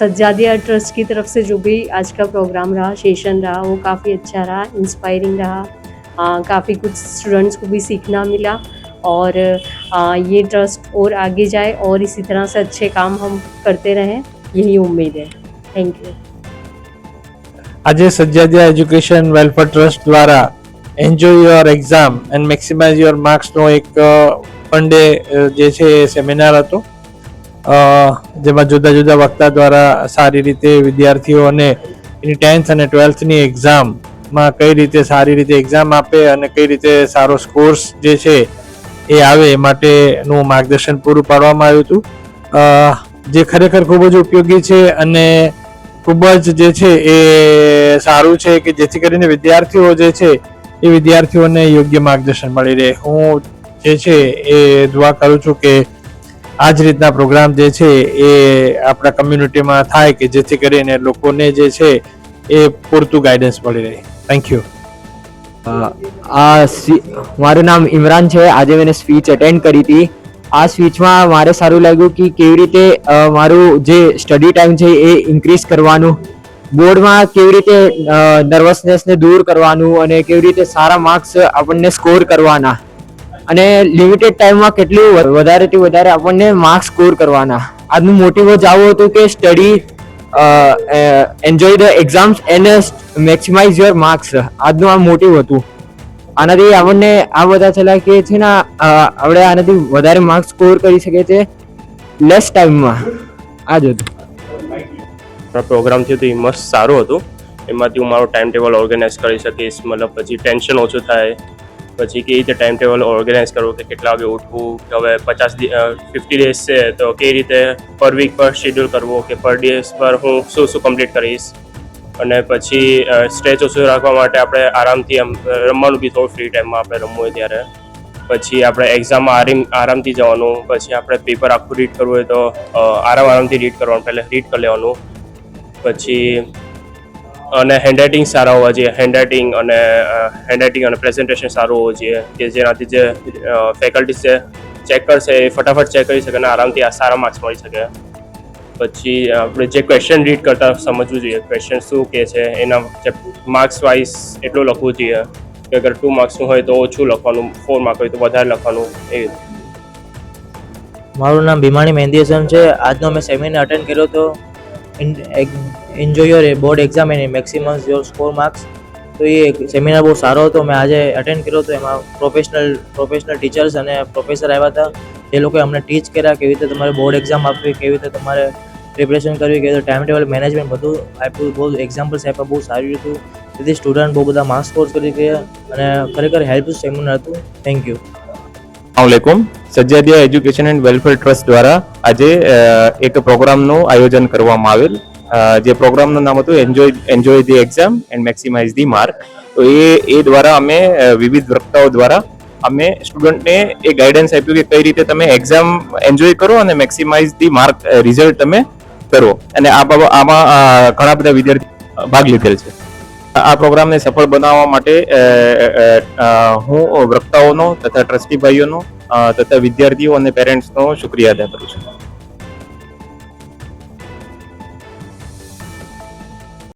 Sajjadia trust की तरफ से जो भी आज का प्रोग्राम रहा सेशन रहा वो काफ़ी अच्छा रहा इंस्पायरिंग रहा काफ़ी कुछ स्टूडेंट्स को भी सीखना मिला और आ, ये ट्रस्ट और आगे जाए और इसी तरह से अच्छे काम हम करते रहें यही उम्मीद है थैंक यू આજે સજ્જાદિયા એજ્યુકેશન વેલફેર ટ્રસ્ટ દ્વારા enjoy your exam and maximise your માર્ક્સનો એક વન ડે જે છે એ સેમિનાર હતો અ, જેમાં જુદા જુદા વક્તા દ્વારા સારી રીતે વિદ્યાર્થીઓને એની ટેન્થ અને ટ્વેલ્થની એક્ઝામમાં કઈ રીતે સારી રીતે એક્ઝામ આપે અને કઈ રીતે સારો સ્કોર્સ જે છે એ આવે એ માટેનું માર્ગદર્શન પૂરું પાડવામાં આવ્યું હતું. જે ખરેખર ખૂબ જ ઉપયોગી છે અને ખૂબ જ જે છે એ સારું છે કે જેથી કરીને વિદ્યાર્થીઓ જે છે એ વિદ્યાર્થીઓને યોગ્ય માર્ગદર્શન મળી રહે. હું જે છે એ દુઆ કરું છું કે આ જ રીતના પ્રોગ્રામ જે છે એ આપણા કમ્યુનિટીમાં થાય કે જેથી કરીને લોકોને જે છે એ પૂરતું ગાઈડન્સ મળી રહે. થેન્ક યુ આ મારું નામ ઇમરાન છે. આજે મેં સ્પીચ અટેન્ડ કરી હતી. આ સ્પીચમાં મારે સારું લાગ્યું કે કેવી રીતે મારું જે સ્ટડી ટાઈમ છે એ ઇન્ક્રીઝ કરવાનું. બોર્ડમાં કેવી રીતે નર્વસનેસને દૂર કરવાનું અને કેવી રીતે સારા માર્ક્સ આપણને સ્કોર કરવાના. અને લિમિટેડ ટાઈમમાં કેટલું વધારેથી વધારે આપણને માર્ક્સ સ્કોર કરવાના. આજનું મોટિવ જ આવું હતું કે study enjoy the exams and maximize your marks આજનું આ મોટિવ હતું. આનાથી આપણને આ બધા છેલ્લા કે છે ને આપણે આનાથી વધારે માર્ક્સ સ્કોર કરી શકીએ છીએ લેસ ટાઈમમાં આ જ હતું. પ્રોગ્રામ થયો તો એ મસ્ત સારું હતું. એમાંથી હું મારો ટાઈમ ટેબલ ઓર્ગેનાઇઝ કરી શકીશ. મતલબ પછી ટેન્શન ઓછું થાય. પછી કેવી રીતે ટાઈમ ટેબલ ઓર્ગેનાઇઝ કરવું કે કેટલા વાગે ઉઠવું, કે હવે પચાસ ફિફ્ટી ડેઝ છે, તો કેવી રીતે પર વીક પર શેડ્યુલ કરવું, કે પર ડેઝ પર હું શું શું કમ્પ્લીટ કરીશ? અને પછી સ્ટ્રેચ ઓછું રાખવા માટે આપણે આરામથી આમ રમવાનું બી થોડું ફ્રી ટાઈમમાં આપણે રમવું હોય ત્યારે. પછી આપણે એક્ઝામમાં આરામ આરામથી જવાનું, પછી આપણે પેપર આખું રીડ કરવું હોય તો આરામ આરામથી રીડ કરવાનું, પહેલાં રીડ કરી લેવાનું. પછી અને હેન્ડરાઇટિંગ સારા હોવા જોઈએ. હેન્ડરાઇટિંગ અને હેન્ડરાઇટિંગ અને પ્રેઝન્ટેશન સારું હોવું જોઈએ કે જેનાથી જે ફેકલ્ટી છે ચેક કરશે એ ફટાફટ ચેક કરી શકે અને આરામથી આ સારા માર્ક્સ મળી શકે. પછી આપણે જે ક્વેશ્ચન રીડ કરતા સમજવું જોઈએ. ક્વેશ્ચન શું કે છે, એના માર્ક્સ વાઇઝ એટલું લખવું જોઈએ કે અગર ટુ માર્ક્સનું હોય તો ઓછું લખવાનું ફોર માર્ક હોય તો વધારે લખવાનું એ મારું નામ ભીમાણી મહેંદી છે આજનો મેં સેમિનાર અટેન્ડ કર્યો હતો enjoy your board exam and maximum your score marks તો એ સેમિનાર બહુ સારો હતો. મેં આજે અટેન્ડ કર્યો હતો. એમાં પ્રોફેશનલ પ્રોફેશનલ ટીચર્સ અને પ્રોફેસર આવ્યા હતા. એ લોકોએ અમને ટીચ કર્યા કેવી રીતે તમારે બોર્ડ એક્ઝામ આપવી, કેવી રીતે તમારે પ્રિપરેશન કરવી, કેવી રીતે ટાઈમ ટેબલ મેનેજમેન્ટ બધું આપ્યું. બહુ એક્ઝામ્પલ્સ આપ્યા, બહુ સારું હતું તેથી સ્ટુડન્ટ બહુ બધા માર્ક્સ સ્કોર કરી ગયા અને ખરેખર હેલ્પફુલ સેમિનાર હતું. Thank you અસલામુઅલૈકુમ Sajjadiya education and welfare trust દ્વારા આજે એક પ્રોગ્રામનું આયોજન કરવામાં આવેલ. જે પ્રોગ્રામનું નામ હતું enjoy enjoy the exam and maximise the mark તો એ એ દ્વારા અમે વિવિધ વક્તાઓ દ્વારા અમે સ્ટુડન્ટને એ ગાઈડન્સ આપ્યું કે કઈ રીતે તમે એક્ઝામ એન્જોય કરો અને મેક્સિમાઇઝ ધી માર્ક રિઝલ્ટ તમે કરો. અને આ આમાં ઘણા બધા વિદ્યાર્થી ભાગ લીધેલ છે. આ પ્રોગ્રામને સફળ બનાવવા માટે હું વક્તાઓનો તથા ટ્રસ્ટી ભાઈઓનો તથા વિદ્યાર્થીઓ અને પેરેન્ટ્સનો શુક્રિયા અદા કરું છું.